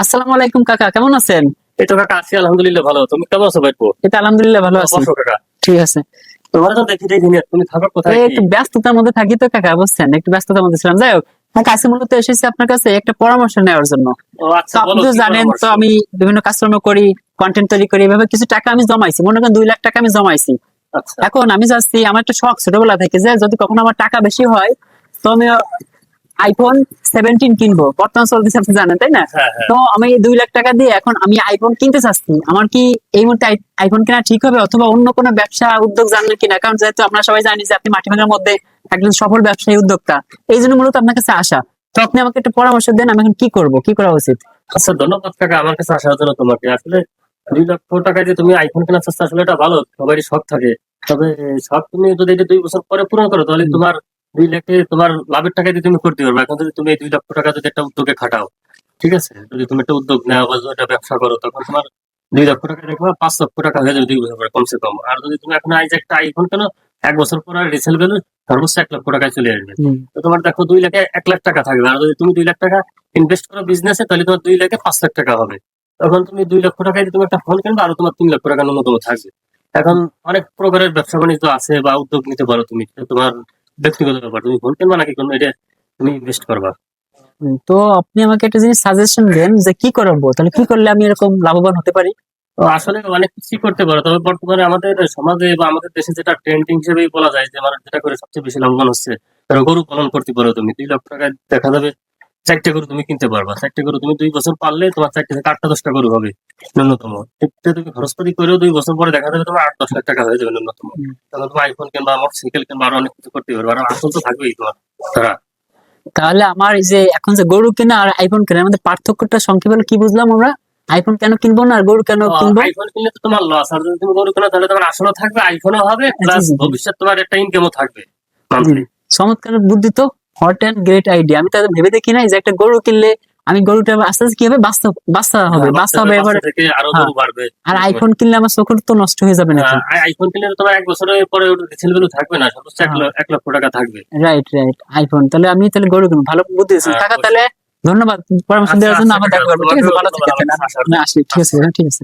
আসসালামু আলাইকুম কাকা। কেমন আছেন? এই তো কাকা আছি আলহামদুলিল্লাহ ভালো। তুমি কেমন আছো ভাইপো? এটা আলহামদুলিল্লাহ ভালো আছি। কাকা। ঠিক আছে। তোমার তো দেখি দেখি তুমি থাকো কোথায় একটু ব্যস্ততার মধ্যে থাকি তো কাকা বুঝছেন? একটু ব্যস্ততার মধ্যে ছিলাম। যাই হোক কাকা আজকে মূলত এসেছি আপনার কাছে একটা পরামর্শ নেওয়ার জন্য। আচ্ছা আপনি তো জানেন তো আমি বিভিন্ন কাজকর্ম করি কন্টেন্ট তৈরি করি এভাবে কিছু টাকা আমি জমাইছি। মনে করেন দুই লাখ টাকা আমি জমাইছি। আচ্ছা। এখন আমি যাচ্ছি আমার একটা শখ ছোটবেলা থেকে যে যদি কখনো আমার টাকা বেশি হয় তো আমি আইফোন সেভেন্টিন কিনবো। বর্তমান চলতেছে আপনি জানেন তাই না? হ্যাঁ হ্যাঁ। তো আমি দুই লাখ টাকা দিয়ে এখন আমি আইফোন কিনতে চাচ্ছি। আমার কি এই মুহূর্তে আই- আইফোন কেনা ঠিক হবে অথবা অন্য কোনো ব্যবসা উদ্যোগ জানলেন কিনা? কারণ যেহেতু আমরা সবাই জানি যে আপনি মাটি ভাঙার মধ্যে একজন সফল ব্যবসায়ী উদ্যোক্তা এই জন্য মূলত আপনার কাছে আসা। তো আপনি আমাকে একটা পরামর্শ দেন আমি এখন কি করব কি করা উচিত? আচ্ছা ধন্যবাদ কাকা আমার কাছে আসার জন্য তোমাকে। আসলে দুই লক্ষ টাকা দিয়ে তুমি আইফোন কেনার চেষ্টা আসলে এটা ভালো সবারই শখ থাকে। তবে শখ তুমি যদি এটা দুই বছর পরে পূরণ করো তাহলে। তোমার দুই লাখে তোমার লাভের টাকা দিয়ে তুমি করতে পারবে এখন যদি তুমি এই দুই লক্ষ টাকা যদি একটা উদ্যোগে খাটাও ঠিক আছে? যদি তুমি একটা উদ্যোগ নাও বা একটা ব্যবসা করো তখন তোমার দুই লক্ষ টাকা দেখবে পাঁচ লক্ষ টাকা হয়ে যাবে দুই বছর পরে কমসে কম। আর যদি তুমি এখন আইজ একটা আইফোন কেন এক বছর পরে রিসেল ভ্যালু সর্বোচ্চ এক লক্ষ টাকায় চলে আসবে। তো তোমার দেখো দুই লাখে এক লাখ টাকা থাকবে। আর যদি তুমি দুই লাখ টাকা ইনভেস্ট করো বিজনেসে তাহলে তোমার দুই লাখে পাঁচ লাখ টাকা হবে। তখন তুমি দুই লক্ষ টাকায় তুমি একটা ফোন কিনবে আর তোমার তিন লক্ষ টাকা ন্যূনতম থাকবে। এখন অনেক প্রকারের ব্যবসা বাণিজ্য আছে বা উদ্যোগ নিতে পারো তুমি। তোমার ব্যক্তিগত ব্যাপার তুমি হোল কিনবা নাকি কোনো এটা তুমি ইনভেস্ট করবা? তো আপনি আমাকে একটা জিনিস সাজেশন দেন যে কি করব? তাহলে কি করলে আমি এরকম লাভবান হতে পারি? তো আসলে অনেক কিছু করতে পারো তবে বর্তমানে আমাদের সমাজে বা আমাদের দেশে যেটা ট্রেন্ডিং হিসেবে বলা যায় যে মানুষ যেটা করে সবচেয়ে বেশি লাভবান হচ্ছে ধরো গরু পালন করতে পারো তুমি দুই লক্ষ টাকায় দেখা যাবে চারটে গরু তুমি কিনতে পারবা। চারটে গরু তুমি দুই বছর পারলে তোমার চারটে থেকে আটটা দশটা গরু হবে ন্যূনতম। এটা তুমি খরচপাতি করেও দুই বছর পরে দেখা যাবে তোমার আট দশ লাখ টাকা হয়ে যাবে ন্যূনতম। তখন তুমি আইফোন কিনবা মোটরসাইকেল কিনবা আরও অনেক কিছু করতে পারবে। আর আসল তো থাকবেই তোমার। তারা। তাহলে আমার এই যে এখন যে গরু কেনা আর আইফোন কেনার মধ্যে পার্থক্যটা সংক্ষেপে কি বুঝলাম আমরা? আইফোন কেন কিনবো না আর গরু কেন কিনবো? আইফোন কিনলে তো তোমার লস আর যদি তুমি গরু কেনো তাহলে তোমার আসলও থাকবে আইফোনও হবে প্লাস। ভবিষ্যৎ তোমার একটা ইনকামও থাকবে। চমৎকার বুদ্ধি তো। হট অ্যান্ড গ্রেট আইডিয়া আমি তাদের ভেবে দেখি নাই যে একটা গরু কিনলে আমি গরুটা আস্তে আস্তে কি হবে বাচ্চা হবে হ্যাঁ, বাচ্চা হবে এবারে থেকে আরও হ্যাঁ। আইফোন কিনলে আমার চোখের তো নষ্ট হয়ে যাবে নাকি? আহ, আইফোন কিনলে তো তোমার এক বছরের পরে রিসেল ভ্যালু থাকবে না সর্বোচ্চ এক হ্যাঁ। লক্ষ টাকা থাকবে। রাইট রাইট আইফোন তাহলে আমি তাহলে গরু কিনবো। ভালো বুদ্ধি হ্যাঁ, তাহলে ধন্যবাদ। পরামর্শ আচ্ছা, দেওয়ার জন্য আচ্ছা, আবার দেখা করব ঠিক আছে ভালো আমি আসি। ঠিক আছে ঠিক আছে।